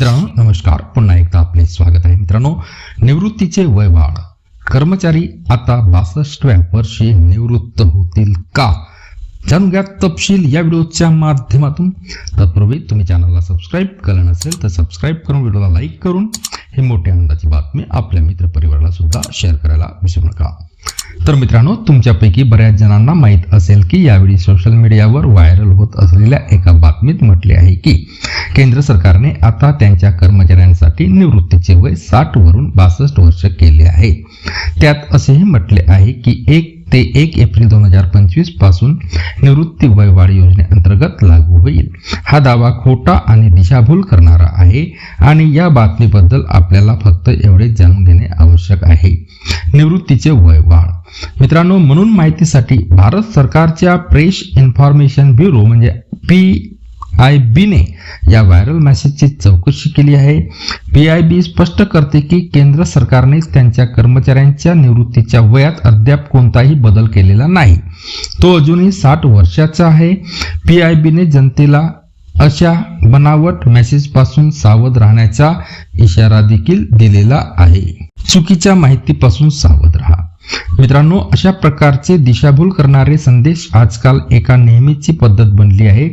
मित्रांनो नमस्कार. पुन्हा एकदा आपले स्वागत आहे मित्रांनो. निवृत्तीचे वय वाढ कर्मचारी आता बासष्टव्या वर्षी निवृत्त होतील का? जाणून घ्या तपशील या व्हिडिओच्या माध्यमातून. तत्पूर्वी तुम्ही चॅनलला सबस्क्राईब केलं नसेल तर सबस्क्राईब करून व्हिडिओला लाईक करून ही मोठ्या आनंदाची बातमी आपल्या मित्रपरिवाराला सुद्धा शेअर करायला विसरू नका. तर मित्रांनो तुमच्यापैकी बऱ्याच जणांना माहीत असेल की यावेळी सोशल मीडियावर व्हायरल होत असलेल्या एका बातमीत म्हटले आहे की केंद्र सरकारने आता त्यांच्या कर्मचाऱ्यांसाठी निवृत्तीचे वय साठ वरून बासष्ट वर्ष केले आहे. त्यात असेही म्हटले आहे की एक ते एक एप्रिल दोन हजार पंचवीसपासून निवृत्ती वय वाढ योजनेअंतर्गत लागू होईल. हा दावा खोटा आणि दिशाभूल करणारा आहे आणि या बातमीबद्दल आपल्याला फक्त एवढेच जाणून घेणे आवश्यक आहे. निवृत्तीचे वय वाढ. मित्रांनो म्हणून माहितीसाठी भारत सरकारच्या प्रेस इन्फॉर्मेशन ब्युरो म्हणजे पी आय बीने या व्हायरल मेसेजची चौकशी केली आहे. पी आय बी स्पष्ट करते की केंद्र सरकारने त्यांच्या कर्मचाऱ्यांच्या निवृत्तीच्या वयात अद्याप कोणताही बदल केलेला नाही. तो अजूनही साठ वर्षाचा आहे. पी आय बीने जनतेला अशा बनावट मेसेजपासून सावध राहण्याचा इशारा देखील दिलेला आहे. चुकीच्या माहितीपासून सावध राहा. मित्रांनो अशा प्रकारचे दिशाभूल करणारे संदेश आजकाल एका नेहमीची पद्धत बनली आहे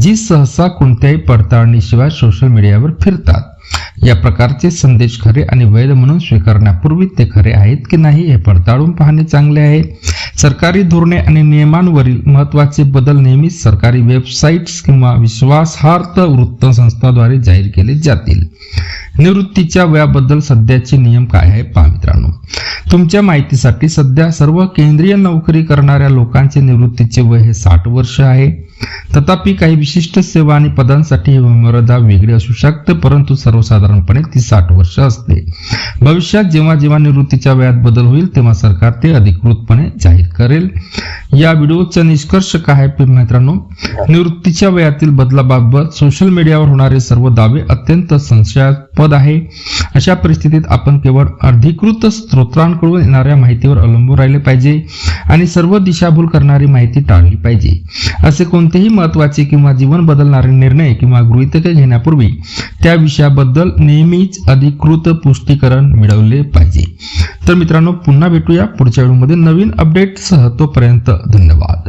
जी सहसा कोणत्याही पडताळणीशिवाय सोशल मीडियावर फिरतात. या प्रकारचे संदेश खरे आणि वैध म्हणून स्वीकारण्यापूर्वी ते खरे आहेत की नाही हे पडताळून पाहणे चांगले आहे. सरकारी धोरणे आणि नियमांवरील महत्त्वाचे बदल नेहमीच सरकारी वेबसाईट्स किंवा विश्वासार्थ वृत्तसंस्थाद्वारे जाहीर केले जातील. निवृत्तीच्या वयाबद्दल सध्याचे नियम काय आहे पहा मित्रांनो. तुमच्या माहितीसाठी सध्या सर्व केंद्रीय नोकरी करणाऱ्या लोकांचे निवृत्तीचे वय हे साठ वर्ष आहे. तथापि काही विशिष्ट सेवा आणि पदांसाठी ही मर्यादा वेगळी असू शकते परंतु सर्वसाधारणपणे ती साठ वर्ष असते. भविष्यात जेव्हा जेव्हा निवृत्तीच्या वयात बदल होईल तेव्हा सरकार ते अधिकृतपणे जाहीर करेल. या व्हिडिओचा निष्कर्ष काय आहे मित्रांनो? निवृत्तीच्या वयातील बदलाबाबत सोशल मीडियावर होणारे सर्व दावे अत्यंत संशयास्पद आहे. अशा परिस्थितीत आपण केवळ अधिकृत स्त्रोतांकडून येणाऱ्या माहितीवर अवलंबून राहिले पाहिजे आणि सर्व दिशाभूल करणारी माहिती टाळली पाहिजे. असे कोणतेही महत्त्वाचे किंवा जीवन बदलणारे निर्णय किंवा गृहितके घेण्यापूर्वी त्या विषयाबद्दल नेहमीच अधिकृत पुष्टीकरण मिळवले पाहिजे. तर मित्रांनो पुन्हा भेटूया पुढच्या व्हिडिओमध्ये. नवीन अपडेटसह तोपर्यंत धन्यवाद.